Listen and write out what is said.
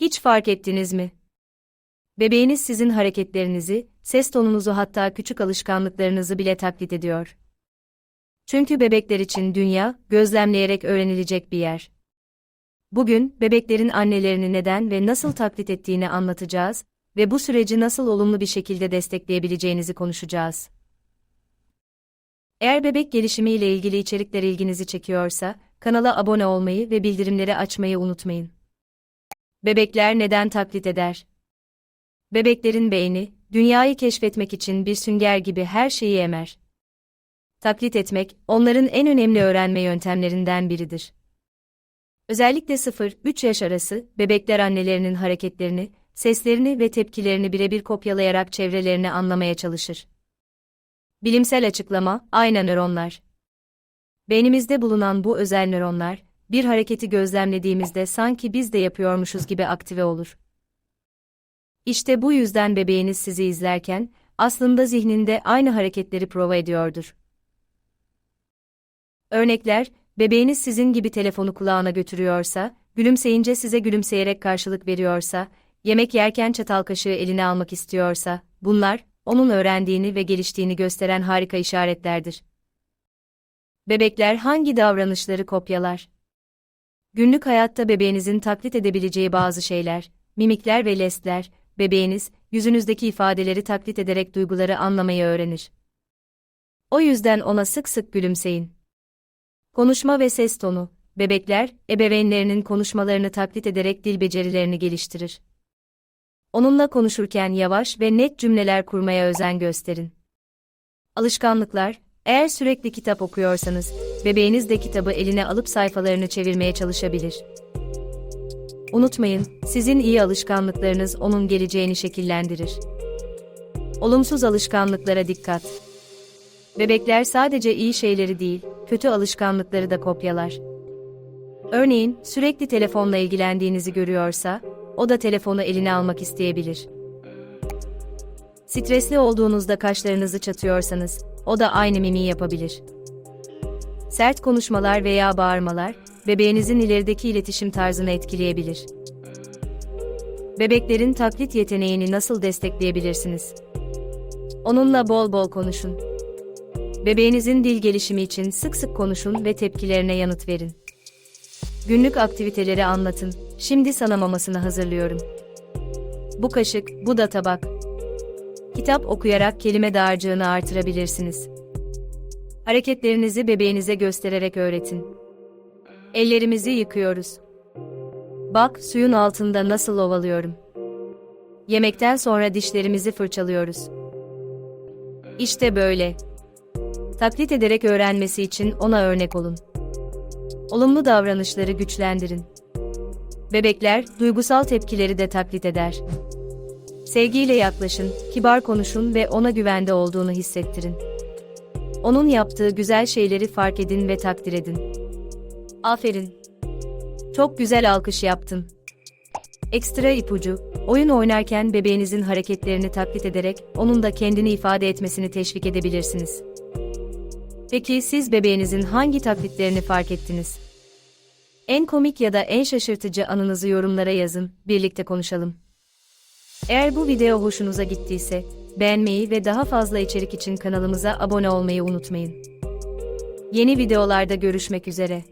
Hiç fark ettiniz mi? Bebeğiniz sizin hareketlerinizi, ses tonunuzu hatta küçük alışkanlıklarınızı bile taklit ediyor. Çünkü bebekler için dünya, gözlemleyerek öğrenilecek bir yer. Bugün, bebeklerin annelerini neden ve nasıl taklit ettiğini anlatacağız ve bu süreci nasıl olumlu bir şekilde destekleyebileceğinizi konuşacağız. Eğer bebek gelişimi ile ilgili içerikler ilginizi çekiyorsa, kanala abone olmayı ve bildirimleri açmayı unutmayın. Bebekler neden taklit eder? Bebeklerin beyni, dünyayı keşfetmek için bir sünger gibi her şeyi emer. Taklit etmek, onların en önemli öğrenme yöntemlerinden biridir. Özellikle 0-3 yaş arası, bebekler annelerinin hareketlerini, seslerini ve tepkilerini birebir kopyalayarak çevrelerini anlamaya çalışır. Bilimsel açıklama, ayna nöronlar. Beynimizde bulunan bu özel nöronlar, bir hareketi gözlemlediğimizde sanki biz de yapıyormuşuz gibi aktive olur. İşte bu yüzden bebeğiniz sizi izlerken, aslında zihninde aynı hareketleri prova ediyordur. Örnekler, bebeğiniz sizin gibi telefonu kulağına götürüyorsa, gülümseyince size gülümseyerek karşılık veriyorsa, yemek yerken çatal kaşığı eline almak istiyorsa, bunlar, onun öğrendiğini ve geliştiğini gösteren harika işaretlerdir. Bebekler hangi davranışları kopyalar? Günlük hayatta bebeğinizin taklit edebileceği bazı şeyler, mimikler ve jestler, bebeğiniz, yüzünüzdeki ifadeleri taklit ederek duyguları anlamayı öğrenir. O yüzden ona sık sık gülümseyin. Konuşma ve ses tonu, bebekler, ebeveynlerinin konuşmalarını taklit ederek dil becerilerini geliştirir. Onunla konuşurken yavaş ve net cümleler kurmaya özen gösterin. Alışkanlıklar, eğer sürekli kitap okuyorsanız, bebeğiniz de kitabı eline alıp sayfalarını çevirmeye çalışabilir. Unutmayın, sizin iyi alışkanlıklarınız onun geleceğini şekillendirir. Olumsuz alışkanlıklara dikkat. Bebekler sadece iyi şeyleri değil, kötü alışkanlıkları da kopyalar. Örneğin, sürekli telefonla ilgilendiğinizi görüyorsa, o da telefonu eline almak isteyebilir. Stresli olduğunuzda kaşlarınızı çatıyorsanız, o da aynı mimiği yapabilir. Sert konuşmalar veya bağırmalar, bebeğinizin ilerideki iletişim tarzını etkileyebilir. Bebeklerin taklit yeteneğini nasıl destekleyebilirsiniz? Onunla bol bol konuşun. Bebeğinizin dil gelişimi için sık sık konuşun ve tepkilerine yanıt verin. Günlük aktiviteleri anlatın. Şimdi sana mamasını hazırlıyorum. Bu kaşık, bu da tabak. Kitap okuyarak kelime dağarcığını artırabilirsiniz. Hareketlerinizi bebeğinize göstererek öğretin. Ellerimizi yıkıyoruz. Bak, suyun altında nasıl ovalıyorum. Yemekten sonra dişlerimizi fırçalıyoruz. İşte böyle. Taklit ederek öğrenmesi için ona örnek olun. Olumlu davranışları güçlendirin. Bebekler, duygusal tepkileri de taklit eder. Sevgiyle yaklaşın, kibar konuşun ve ona güvende olduğunu hissettirin. Onun yaptığı güzel şeyleri fark edin ve takdir edin. Aferin. Çok güzel alkış yaptın. Ekstra ipucu, oyun oynarken bebeğinizin hareketlerini taklit ederek onun da kendini ifade etmesini teşvik edebilirsiniz. Peki siz bebeğinizin hangi taklitlerini fark ettiniz? En komik ya da en şaşırtıcı anınızı yorumlara yazın, birlikte konuşalım. Eğer bu video hoşunuza gittiyse, beğenmeyi ve daha fazla içerik için kanalımıza abone olmayı unutmayın. Yeni videolarda görüşmek üzere.